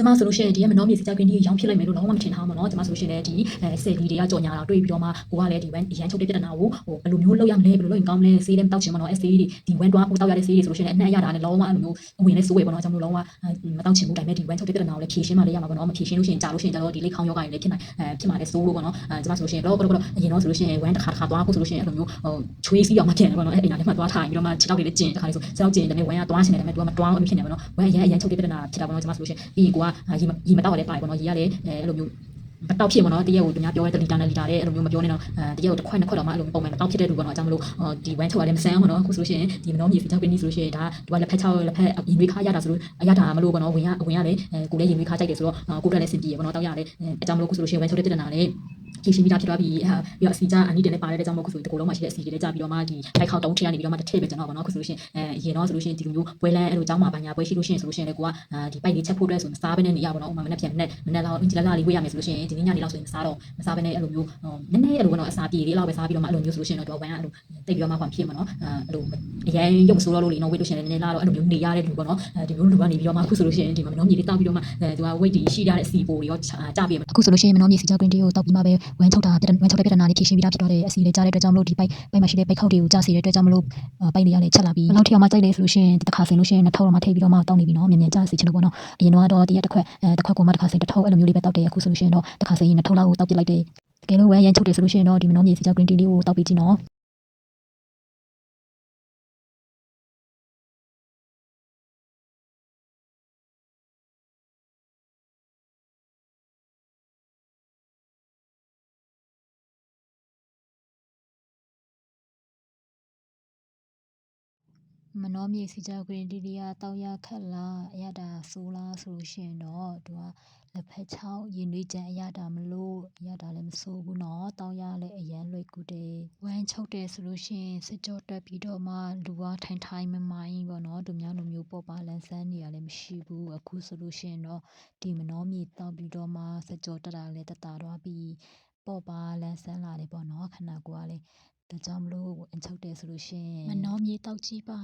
ကျမဆိုလို့ရှိရင်ဒီကမနှောမြေစီကြောက်ကင်းကြီးရောင်းဖြစ်လိုက်မယ်လို့လုံးဝမထင်ထားမှာเนาะကျမဆိုလို့ရှိရင်လည်းဒီအဲဆယ်ဒီတွေကကြော်ညာတာတွေ့ပြီးတော့မှကိုကလည်းဒီဝမ်အရန်ချုပ်တဲ့ပြဿနာကိုဟိုဘယ်လိုမျိုးလုပ်ရမလဲဘယ်လိုလုပ်ရင်ကောင်းမလဲဆေးလည်းမတောက်ချင်မှာเนาะအဲဆေးတွေဒီဝမ်တွားကိုတောက်ရတဲ့ဆေးတွေဆိုလို့ရှိရင်အနှံ့ရတာနဲ့လုံးဝအဲ့လိုမျိုးအဝင်နဲ့စိုးရပေါ့เนาะကျွန်တော်လုံးဝမတောက်ချင်ဘူးဒါပေမဲ့ဒီဝမ်ချုပ်တဲ့ပြဿနာကိုလည်းဖြေရှင်းမှလည်းရမှာပေါ့เนาะမဖြေရှင်းလို့ရှိရင်ကြာလို့ရှိရင်ကျတော့ဒီလိတ်ခေါင်းယောဂတွေလည်းဖြစ်နိုင်အဲဖြစ်မှာလည်းစိုးလို့ပေါ့เนาะအဲကျမဆိုလို့ရှိရင်တော့ကတော့အရင်တော့ဆိုလို့ရှိရင်ဝမ်တစ်ခါတစ်ခါသွားဖို့ဆိုလို့ရှိရင်အဲ့လိုမျိုးဟိုချွေးစီးအောင်မဖြစ်နေပေါ့เนาะအဲ့အိမ်နာထဲမှာသွားထိုင်ပြီးတော့မှခြေထောက်တွေလည်းကျင်တစ်ခါလေးဆိုခြေထောက်ကျင်တယ်နဲ့ဝမ်ကသွားချင်တယ်ဒါပေမဲ့ तू ကမတွားအောင်ဖြစ်နေပေါ့เนาะဝမ်အရန်အရန်ချုပ်တဲ့ပြဿနာဖြစ်တာပေါ့เนาะကျမဆိုလို့ရှိရင်ပြီးရင်ကိုက ရေရေမတောက်ရလဲပါတယ်ပေါ့နော်ရေရလဲအဲအဲ့လိုမျိုးမတောက်ဖြစ်မနော်တရက်ကိုသူများပြောတဲ့လီတာနဲ့လီတာတဲ့အဲ့လိုမျိုးမပြောနဲ့တော့အဲတရက်ကိုတစ်ခွက်နှစ်ခွက်တော့မှအဲ့လိုပုံမှန်မတောက်ဖြစ်တဲ့လူပေါ့နော်အကြောင်းမလို့ဒီ1ထုတ်ရလဲမဆန်းဘူးနော်ခုဆိုလို့ရှိရင်ဒီမနောမြေဖီတောက်ပင်းကြီးဆိုလို့ရှိရင်ဒါကလက်ဖက်ချောက်လက်ဖက်ရင်သွေးခါရတာဆိုလို့အရတာမလို့ပေါ့နော်ဝင်ရဝင်ရတယ်အဲကိုလည်းရင်သွေးခါကြိုက်တယ်ဆိုတော့ကိုကလည်းစင်ပြေပေါ့နော်တောက်ရတယ်အဲအကြောင်းမလို့ခုဆိုလို့ရှိရင်1ထုတ်တဲ့တက်တနာလည်း ဖြည့်ရှင်းပြီးသားဖြစ်သွားပြီအဲပြီးတော့အစီကြအနီးတင်လည်းပါတဲ့ကြောင့်မို့အခုဆိုဒီတကူလုံးမှာရှိတဲ့အစီတွေလည်းကြာပြီးတော့မှဒီထိုက်ခေါက်တုံးထည့်ရနေပြီးတော့မှတစ်ထည့်ပဲကျွန်တော်ပေါ့နော်အခုဆိုလို့ရှိရင်အဲအရင်တော့ဆိုလို့ရှိရင်ဒီလိုမျိုးပွဲလန်းအဲ့လိုကြောင်းမှာဘာညာပွဲရှိလို့ရှိရင်ဆိုလို့ရှိရင်လည်းကိုကဒီပိုက်လေးချက်ဖို့အတွက်ဆိုမစားဘဲနဲ့နေရပါတော့ဥမာမနေ့ပြန်မနေ့မနေ့တော့အင်ဂျီလာလာလေးဝေးရမယ်ဆိုလို့ရှိရင်ဒီနေ့ညနေလောက်ဆိုရင်မစားတော့မစားဘဲနဲ့အဲ့လိုမျိုးနည်းနည်းအဲ့လိုကတော့အစာပြေလေးလောက်ပဲစားပြီးတော့မှအဲ့လိုမျိုးဆိုလို့ရှိရင်တော့ဝမ်ကအဲ့လိုတိတ်ပြီးတော့မှခွန်ဖြစ်မှာနော်အဲ့လိုအရင်ရုပ်ဆိုးတော့လို့လေနော်ဝေးလို့ရှိရင်လည်းနည်းနည်းလာတော့အဲ့လိုမျိုးနေရတဲ့လူပေါ့နော်အဲဒီမျိုးလူကနေပြီးတော့မှအခုဆိုလို့ရှိရင်ဒီမှာမနှောမြေလေးတောက်ပြီးတော့မှအဲသူက weight တွေရှိရတဲ့အစီပိုတွေရောကြပြီးအခုဆိုလို့ရှိရင်မနှောမြေစီကြောက် green tea ကိုတောက်ပြီးမှပဲဝမ်းချုပ်တာပြဿဝမ်းချုပ်တဲ့ပြဿနာလေးဖြေရှင်းပြီးသားဖြစ်သွားတဲ့အစီလေးကြားတဲ့အတွက်ကြောင့်မလို့ဒီပိုက်ပိုက်မှာရှိတဲ့ပိုက်ခောက်တွေကိုကြားစီတဲ့အတွက်ကြောင့်မလို့ပိုက်တွေကလည်းချက်လာပြီးဘယ်လောက်ထိအောင်မှကြိုက်လဲဆိုလို့ရှိရင်တစ်ခါဆင်လို့ရှိရင်နှစ်ထောက်တော့မှထိပ်ပြီးတော့မှတောက်နေပြီနော်မြင်မြင်ကြားစီချင်လို့ပေါ့နော်အရင်တော့တရက်တစ်ခွက်အဲတစ်ခွက်ကိုမှတစ်ခါဆင်တစ်ထောက်အဲ့လိုမျိုးလေးပဲတောက်တယ်အခုဆိုလို့ရှိရင်တော့တစ်ခါဆင်ရင်နှစ်ထောက်လောက်ကိုတောက်ပြလိုက်တယ်တကယ်လို့ဝမ်းရမ်းချုပ်တယ်ဆိုလို့ရှိရင်တော့ဒီမနှောမြေစီကြောက် green tea လေးကိုတောက်ပြီးကြည့်နော် မနှောမြေစီကြကွင်းတီတီယာတောက်ရခက်လာအရတာဆိုးလားဆိုလို့ရှိရင်တော့သူကလက်ဖက်ချောင်းရင်တွေးကြံအရတာမလို့အရတာလည်းမဆိုးဘူးနော်တောက်ရလည်းအရန်လွယ်ကူတယ်ဝမ်းချုပ်တယ်ဆိုလို့ရှိရင်စစ်ကြောတက်ပြီးတော့မှလူကထိုင်ထိုင်မမိုင်းပေါ့နော်သူများလိုမျိုးပေါ်ပါလန်ဆန်းနေရလည်းမရှိဘူးအခုဆိုလို့ရှိရင်တော့ဒီမနှောမြေတောက်ပြီးတော့မှစစ်ကြောတက်တာလည်းတတသွားပြီးပေါ်ပါလန်ဆန်းလာတယ်ပေါ့နော်ခဏကိုကလည်းဒါကြောင့်မလို့အန်ချုပ်တယ်ဆိုလို့ရှိရင်မနှောမြေတောက်ကြည့်ပါ